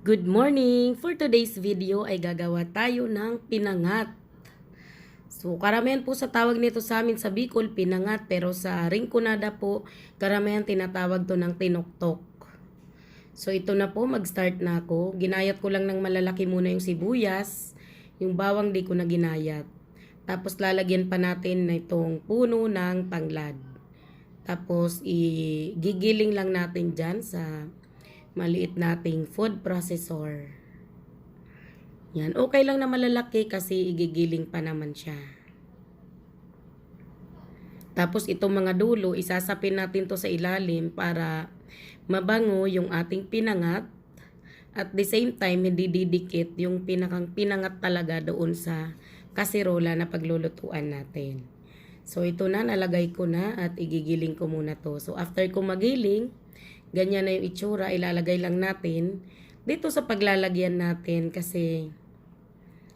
Good morning! For today's video ay gagawa tayo ng pinangat. So, karamihan po sa tawag nito sa amin sa Bicol, pinangat. Pero sa Rinconada po, karamihan tinatawag to ng tinuktok. So, ito na po, mag-start na ako. Ginayat ko lang ng malalaki muna yung sibuyas. Yung bawang di ko na ginayat. Tapos, lalagyan pa natin na itong puno ng tanglad. Tapos, igigiling lang natin dyan sa maliit nating food processor. Yan, okay lang na malalaki kasi igigiling pa naman siya. Tapos itong mga dulo, isasapin natin to sa ilalim para mabango yung ating pinangat. At the same time, hindi didikit yung pinakang pinangat talaga doon sa kasirola na paglulutuan natin. So ito na, nalagay ko na at igigiling ko muna to. So after ko magiling, ganyan na yung itsura, ilalagay lang natin dito sa paglalagyan natin kasi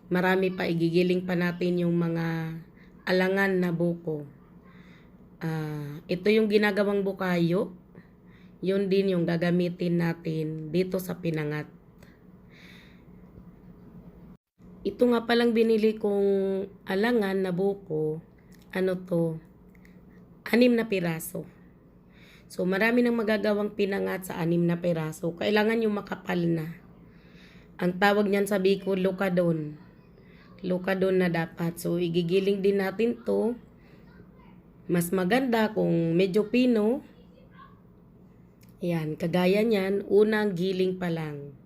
marami pa igigiling pa natin yung mga alangan na buko. Ah, ito yung ginagawang bukayo. Yun din yung gagamitin natin dito sa pinangat. Ito nga palang binili kong alangan na buko. Ano to? Anim na piraso. So, marami nang magagawang pinangat sa anim na peraso. Kailangan yung makapal na. Ang tawag niyan sa Bicol, lukadon. Lukadon na dapat. So, igigiling din natin to. Mas maganda kung medyo pino. Yan, kagaya niyan, unang giling pa lang.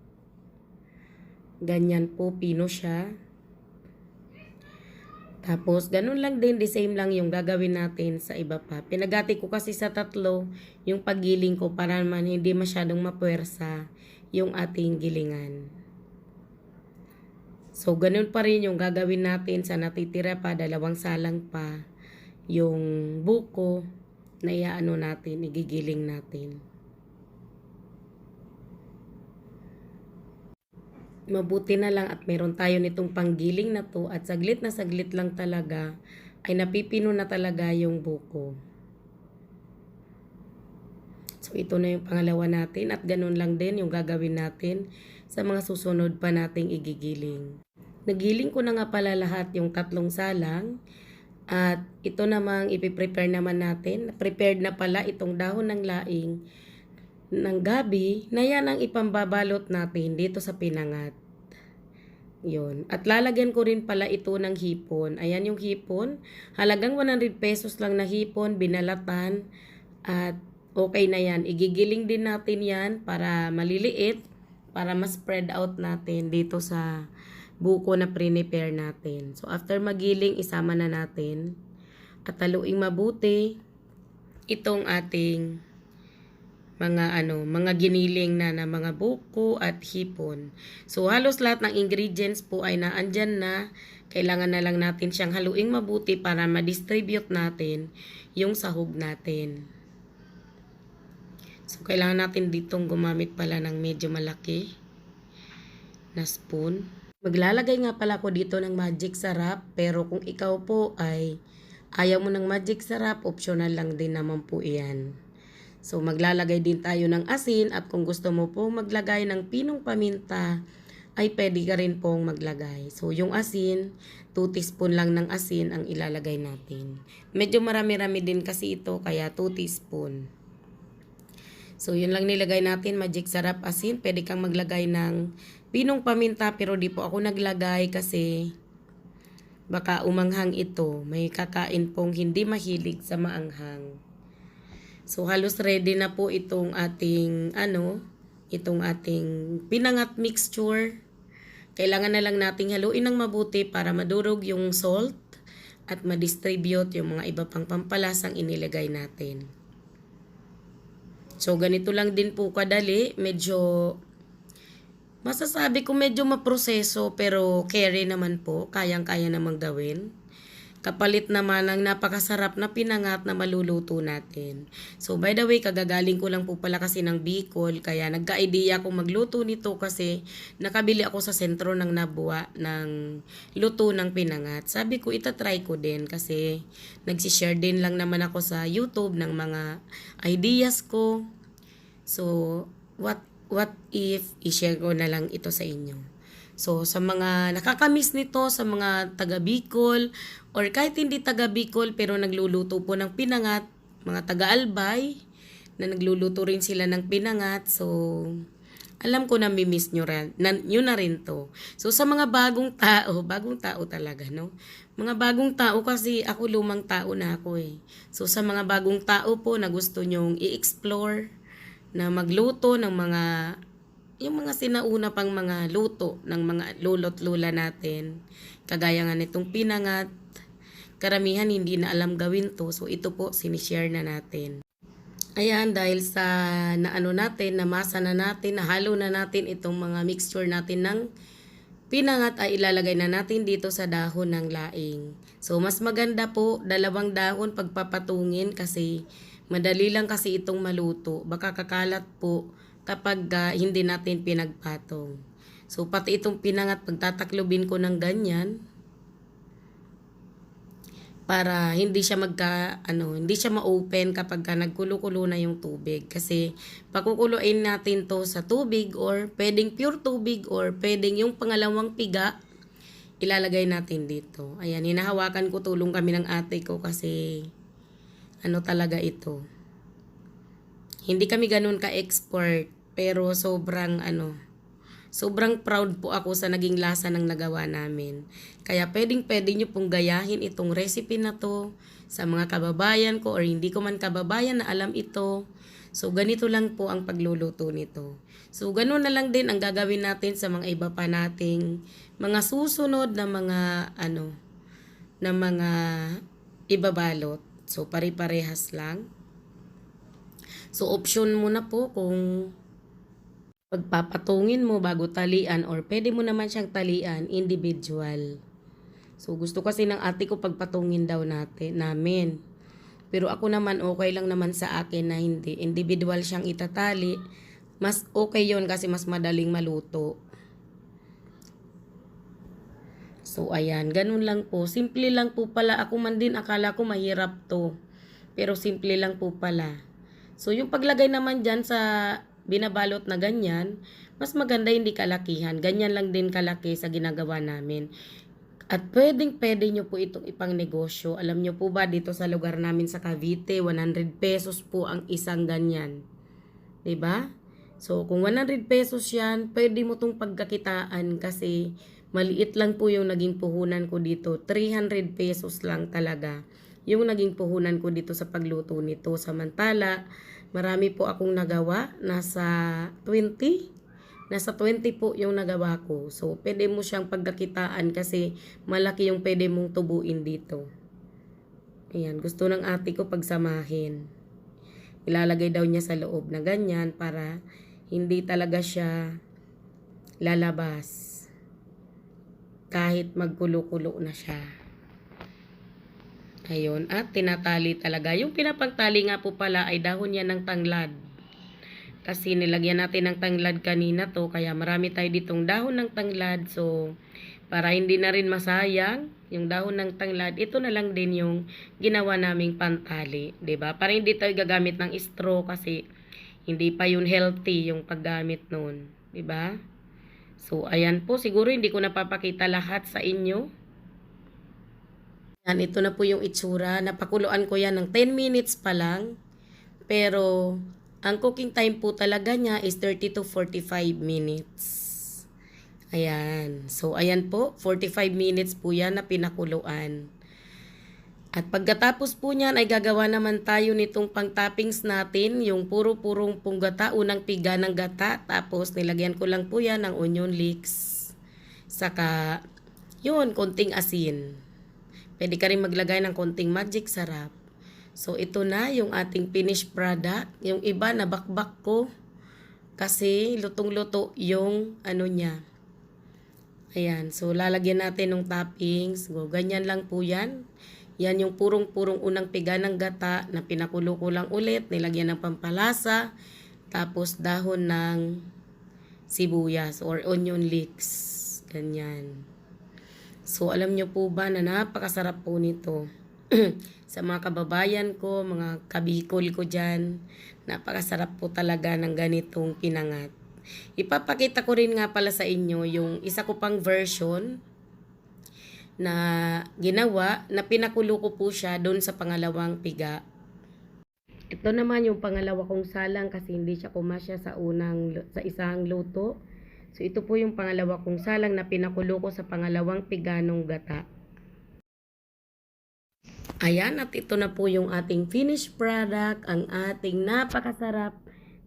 Ganyan po, pino siya. Tapos, ganun lang din, the same lang yung gagawin natin sa iba pa. Pinagati ko kasi sa tatlo yung paggiling ko para naman hindi masyadong mapuwersa yung ating gilingan. So, ganun pa rin yung gagawin natin sa natitira pa, dalawang salang pa, yung buko na iaano natin, igigiling natin. Mabuti na lang at meron tayo nitong panggiling na to at saglit na saglit lang talaga ay napipino na talaga yung buko. So ito na yung pangalawa natin at ganun lang din yung gagawin natin sa mga susunod pa nating igigiling. Nagiling ko na nga pala lahat yung tatlong salang at ito namang ipiprepare naman natin. Prepared na pala itong dahon ng laing ng gabi na yan ang ipambabalot natin dito sa pinangat. Yun. At lalagyan ko rin pala ito ng hipon. Ayan yung hipon. Halagang 100 pesos lang na hipon, binalatan. At okay na yan. Igigiling din natin yan para maliliit. Para ma-spread out natin dito sa buko na pre-prepare natin. So after magiling, isama na natin. At taluing mabuti itong ating mga ano, mga giniling na na mga buko at hipon. So halos lahat ng ingredients po ay naandyan na. Kailangan na lang natin siyang haluing mabuti para ma-distribute natin yung sahog natin. So kailangan natin ditong gumamit pala ng medyo malaki na spoon. Maglalagay nga pala ako dito ng magic sarap pero kung ikaw po ay ayaw mo ng magic sarap, optional lang din naman po iyan. So maglalagay din tayo ng asin at kung gusto mo po maglagay ng pinong paminta ay pwede ka rin pong maglagay. So yung asin, 2 teaspoon lang ng asin ang ilalagay natin. Medyo marami-rami din kasi ito kaya 2 teaspoon. So yun lang nilagay natin, magic sarap asin. Pwede kang maglagay ng pinong paminta pero di po ako naglagay kasi baka umanghang ito. May kakain pong hindi mahilig sa maanghang. So halos ready na po itong ating ano, itong ating pinangat mixture. Kailangan na lang nating haluin ng mabuti para madurog yung salt at ma-distribute yung mga iba pang pampalasang inilagay natin. So ganito lang din po kadali, medyo masasabi ko medyo maproseso pero carry naman po, kayang-kaya namang gawin. Kapalit naman ng napakasarap na pinangat na maluluto natin. So by the way, kagagaling ko lang po pala kasi ng Bicol. Kaya nagka-idea akong magluto nito kasi nakabili ako sa sentro ng Nabuwa ng luto ng pinangat. Sabi ko, itatry ko din kasi nagsishare din lang naman ako sa YouTube ng mga ideas ko. So, what what if i-share ko na lang ito sa inyo. So, sa mga nakakamiss nito, sa mga taga Bicol, or kahit hindi taga Bicol pero nagluluto po ng pinangat, mga taga Albay, na nagluluto rin sila ng pinangat. So, alam ko na mimiss nyo, rin, na, nyo na rin to. So, sa mga bagong tao, bagong tao talaga, no? Mga bagong tao kasi ako lumang tao na ako eh. So, sa mga bagong tao po na gusto nyong i-explore, na magluto ng mga yung mga sinauna pang mga luto ng mga lolo't lula natin. Kagaya nga nitong pinangat, karamihan hindi na alam gawin to. So ito po, sinishare na natin. Ayan, dahil sa naano natin, namasa na natin, nahalo na natin itong mga mixture natin ng pinangat ay ilalagay na natin dito sa dahon ng laing. So, mas maganda po, dalawang dahon pagpapatungin kasi madali lang kasi itong maluto. Baka kakalat po kapag ah, hindi natin pinagpatong. So, pati itong pinangat, pagtataklobin ko ng ganyan, para hindi siya magka ano hindi siya ma-open kapag ka nagkulo-kulo na yung tubig. Kasi pakukuluin natin to sa tubig or pwedeng pure tubig or pwedeng yung pangalawang piga ilalagay natin dito. Ayan hinahawakan ko tulong kami ng ate ko kasi ano talaga ito. Hindi kami ganun ka-expert pero sobrang ano Sobrang proud po ako sa naging lasa ng nagawa namin. Kaya pwedeng pwede nyo pong gayahin itong recipe na to sa mga kababayan ko or hindi ko man kababayan na alam ito. So ganito lang po ang pagluluto nito. So ganun na lang din ang gagawin natin sa mga iba pa nating mga susunod na mga ano na mga ibabalot. So pare-parehas lang. So option mo na po kung pagpapatungin mo bago talian or pwede mo naman siyang talian individual. So gusto kasi ng ate ko pagpatungin daw natin, namin. Pero ako naman okay lang naman sa akin na hindi. Individual siyang itatali. Mas okay yon kasi mas madaling maluto. So ayan, ganun lang po. Simple lang po pala. Ako man din akala ko mahirap to. Pero simple lang po pala. So yung paglagay naman dyan sa binabalot na ganyan, mas maganda hindi kalakihan. Ganyan lang din kalaki sa ginagawa namin. At pwedeng pwede nyo po itong ipang negosyo. Alam nyo po ba dito sa lugar namin sa Cavite, 100 pesos po ang isang ganyan. ba? So kung 100 pesos yan, pwede mo tong pagkakitaan kasi maliit lang po yung naging puhunan ko dito. 300 pesos lang talaga yung naging puhunan ko dito sa pagluto nito. Samantala, marami po akong nagawa. Nasa 20. Nasa 20 po yung nagawa ko. So, pwede mo siyang pagkakitaan kasi malaki yung pwede mong tubuin dito. Ayan, gusto ng ate ko pagsamahin. Ilalagay daw niya sa loob na ganyan para hindi talaga siya lalabas kahit magkulo-kulo na siya. Ayun, at tinatali talaga. Yung pinapagtali nga po pala ay dahon yan ng tanglad. Kasi nilagyan natin ng tanglad kanina to, kaya marami tayo ditong dahon ng tanglad. So, para hindi na rin masayang yung dahon ng tanglad, ito na lang din yung ginawa naming pantali. ba Para hindi tayo gagamit ng straw kasi hindi pa yun healthy yung paggamit nun. ba So, ayan po. Siguro hindi ko napapakita lahat sa inyo. Yan, ito na po yung itsura. Napakuluan ko yan ng 10 minutes pa lang. Pero, ang cooking time po talaga niya is 30 to 45 minutes. Ayan. So, ayan po. 45 minutes po yan na pinakuluan. At pagkatapos po niyan ay gagawa naman tayo nitong pang-toppings natin, yung puro-purong pong gata, unang piga ng gata, tapos nilagyan ko lang po yan ng onion leeks. Saka, yun, konting asin. Pwede ka rin maglagay ng konting magic sarap. So, ito na yung ating finished product. Yung iba, nabakbak ko. Kasi, lutong-luto yung ano niya. Ayan. So, lalagyan natin ng toppings. Go, ganyan lang po yan. Yan yung purong-purong unang piga ng gata na pinakulo ko lang ulit. Nilagyan ng pampalasa. Tapos, dahon ng sibuyas or onion leeks. Ganyan. So, alam nyo po ba na napakasarap po nito. sa mga kababayan ko, mga kabikol ko dyan, napakasarap po talaga ng ganitong pinangat. Ipapakita ko rin nga pala sa inyo yung isa ko pang version na ginawa na pinakulo ko po siya doon sa pangalawang piga. Ito naman yung pangalawa kong salang kasi hindi siya kumasya sa unang sa isang luto. So ito po yung pangalawa kong salang na pinakulo ko sa pangalawang piga ng gata. Ayan, at ito na po yung ating finished product, ang ating napakasarap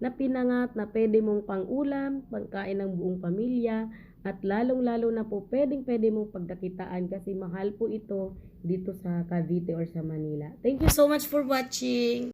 na pinangat na pwede mong pang-ulam, pangkain ng buong pamilya, at lalong-lalo na po pwedeng pwede mong pagkakitaan kasi mahal po ito dito sa Cavite or sa Manila. Thank you so much for watching!